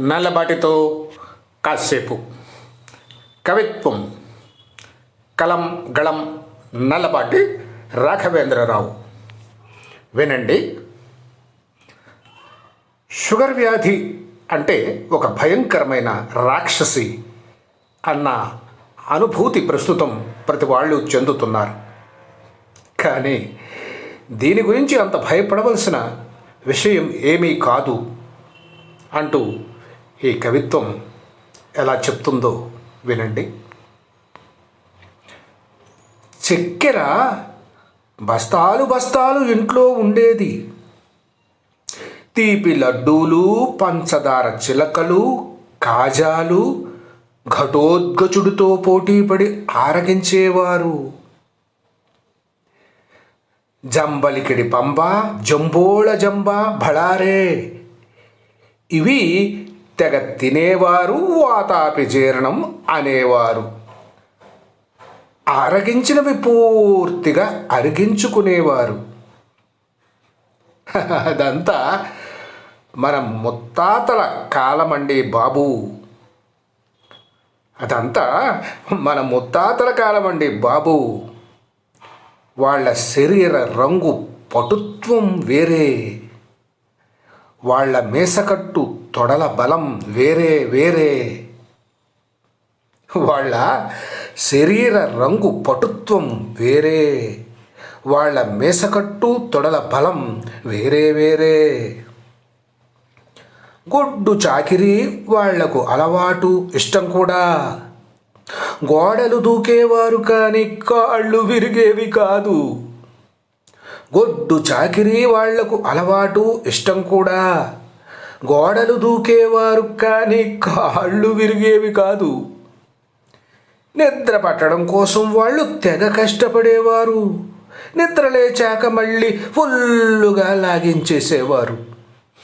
నల్లబాటితో కాసేపు. కవిత్వం కలం గళం నల్లబాటి రాఘవేంద్రరావు. వినండి. షుగర్ వ్యాధి అంటే ఒక భయంకరమైన రాక్షసి అన్న అనుభూతి ప్రస్తుతం ప్రతి వాళ్ళు చెందుతున్నారు. కానీ దీని గురించి అంత భయపడవలసిన విషయం ఏమీ కాదు అంటూ ఈ కవిత్వం ఎలా చెప్తుందో వినండి. చక్కెర బస్తాలు బస్తాలు ఇంట్లో ఉండేది. తీపి లడ్డూలు పంచదార చిలకలు కాజాలు ఘటోద్గచుడితో పోటీపడి ఆరగించేవారు. జంబలికిడి పంబ జంబోళ జంబ భళారే ఇవి తెగ తినేవారు వాతాపి జీర్ణం అనేవారు. అరగించినవి పూర్తిగా అరిగించుకునేవారు. అదంతా మన ముత్తాతల కాలమండి బాబు. అదంతా మన ముత్తాతల కాలమండి బాబు. వాళ్ళ శరీర రంగు పటుత్వం వేరే. వాళ్ళ మేసకట్టు తొడల బలం వేరే వేరే. వాళ్ళ శరీర రంగు పటుత్వం వేరే. వాళ్ళ మేసకట్టు తొడల బలం వేరే వేరే. గొడ్డు చాకిరి వాళ్ళకు అలవాటు ఇష్టం కూడా. గోడలు దూకేవారు కానీ కాళ్ళు విరిగేవి కాదు. గొడ్డు చాకిరి వాళ్ళకు అలవాటు ఇష్టం కూడా. గోడలు దూకేవారు కానీ కాళ్ళు విరిగేవి కాదు. నిద్ర పట్టడం కోసం వాళ్ళు తెగ కష్టపడేవారు. నిద్ర లేచాక మళ్ళీ ఫుల్లుగా లాగించేసేవారు.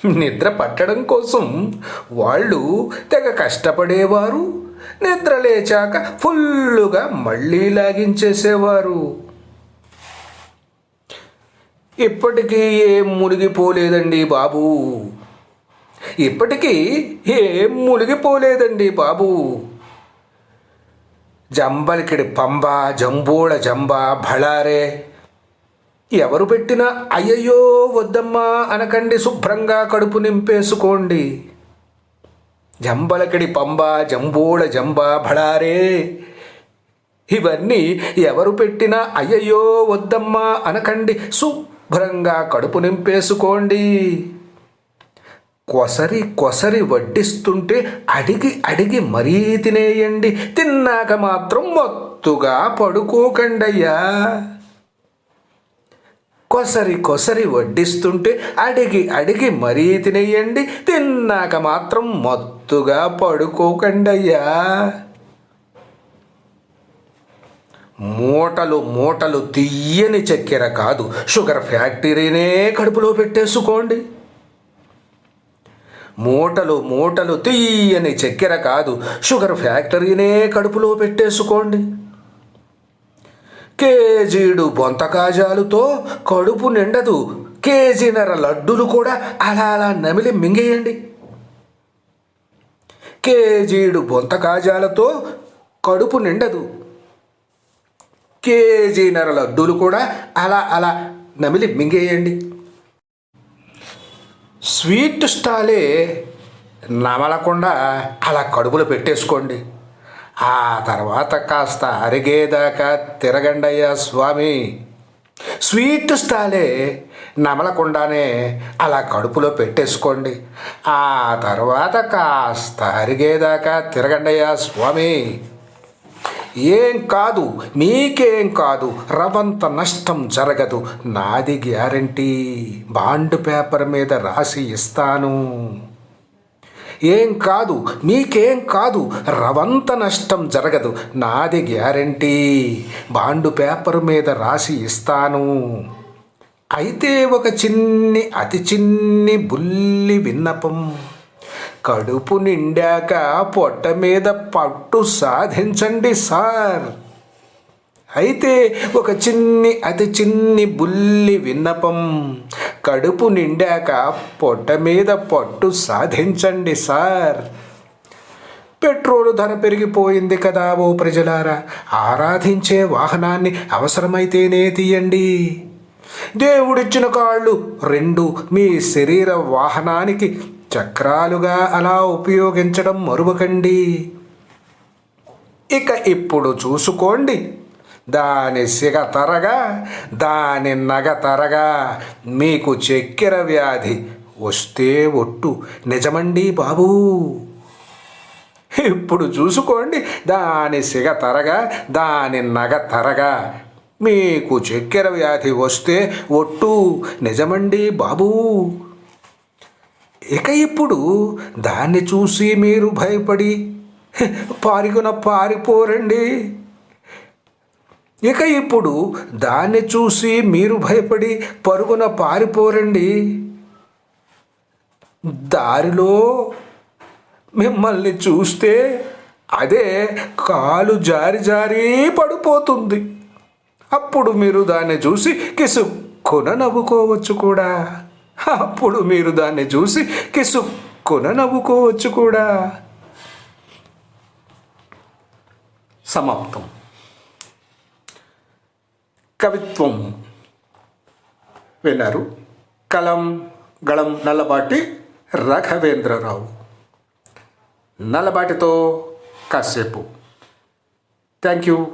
నిద్ర పట్టడం కోసం వాళ్ళు తెగ కష్టపడేవారు. నిద్ర లేచాక ఫుల్లుగా మళ్ళీ లాగించేసేవారు. ఇప్పటికీ ఏం మునిగిపోలేదండి బాబు. ఇప్పటికీ ఏం మునిగిపోలేదండి బాబు. జంబలికిడి పంబ జంబోళ జంబ భళారే. ఎవరు పెట్టినా అయ్యయ్యో వద్దమ్మా అనకండి శుభ్రంగా కడుపు నింపేసుకోండి. జంబలకిడి పంబ జంబోళ జంబ భళారే. ఇవన్నీ ఎవరు పెట్టినా అయ్యయ్యో వద్దమ్మా అనకండి శుభ్రంగా కడుపు నింపేసుకోండి. కొసరి కొసరి వడ్డిస్తుంటే అడిగి అడిగి మరీ తినేయండి. తిన్నాక మాత్రం మొత్తుగా పడుకోకండయ్యా కొసరి కొసరి వడ్డిస్తుంటే అడిగి అడిగి మరీ తినేయండి. తిన్నాక మాత్రం మత్తుగా పడుకోకండయ్యా మూటలు మూటలు తీయని చక్కెర కాదు. షుగర్ ఫ్యాక్టరీనే కడుపులో పెట్టేసుకోండి. మూటలు మూటలు తీయని చక్కెర కాదు. షుగర్ ఫ్యాక్టరీనే కడుపులో పెట్టేసుకోండి. కేజీడు బొంత కాజాలతో కడుపు నిండదు. కేజీనర లడ్డులు కూడా అలా అలా నమిలి మింగేయండి. కేజీడు బొంత కాజాలతో కడుపు నిండదు. కేజీన్నర లడ్డూలు కూడా అలా అలా నమిలి మింగేయండి. స్వీట్ స్టాలే నమలకుండా అలా కడుపులో పెట్టేసుకోండి. ఆ తర్వాత కాస్త అరిగేదాకా తిరగండయ్యా స్వామి. స్వీట్ స్టాలే నమలకుండానే అలా కడుపులో పెట్టేసుకోండి. ఆ తర్వాత కాస్త అరిగేదాకా తిరగండయ్యా స్వామి. ఏం కాదు మీకేం కాదు రవంత నష్టం జరగదు. నాది గ్యారంటీ బాండ్ పేపర్ మీద రాసి ఇస్తాను. ఏం కాదు మీకేం కాదు రవంత నష్టం జరగదు. నాది గ్యారంటీ బాండు పేపర్ మీద రాసి ఇస్తాను. అయితే ఒక చిన్ని అతి చిన్ని బుల్లి విన్నపం. కడుపు నిండాక పొట్ట మీద పట్టు సాధించండి సార్. అయితే ఒక చిన్ని అతి చిన్ని బుల్లి విన్నపం. కడుపు నిండాక పొట్ట మీద పట్టు సాధించండి సార్. పెట్రోలు ధర పెరిగిపోయింది కదా ఓ ప్రజలారా. ఆరాధించే వాహనాన్ని అవసరమైతేనే తీయండి. దేవుడిచ్చిన కాళ్ళు రెండు మీ శరీర వాహనానికి చక్రాలుగా అలా ఉపయోగించడం మరువకండి. ఇక ఇప్పుడు చూసుకోండి. దాని సిగ తరగా దాని నగ తరగా మీకు చక్కెర వ్యాధి వస్తే ఒట్టు. నిజమండి బాబూ. ఇప్పుడు చూసుకోండి. దాని సిగ తరగా దాని నగ తరగా మీకు చక్కెర వ్యాధి వస్తే ఒట్టు. నిజమండి బాబూ. ఇక ఇప్పుడు దాన్ని చూసి మీరు భయపడి పారిగున పారిపోరండి. ఇక ఇప్పుడు దాన్ని చూసి మీరు భయపడి పరుగున పారిపోరండి. దారిలో మిమ్మల్ని చూస్తే అదే కాలు జారి జారి పడిపోతుంది. అప్పుడు మీరు దాన్ని చూసి కిసుక్కున నవ్వుకోవచ్చు కూడా. అప్పుడు మీరు దాన్ని చూసి కిసుక్కున నవ్వుకోవచ్చు కూడా. సమాప్తం. కవిత్వం. విన్నారు. కలం గళం నల్లబాటి రాఘవేంద్రరావు. నల్లబాటితో కాసేపు. Thank you.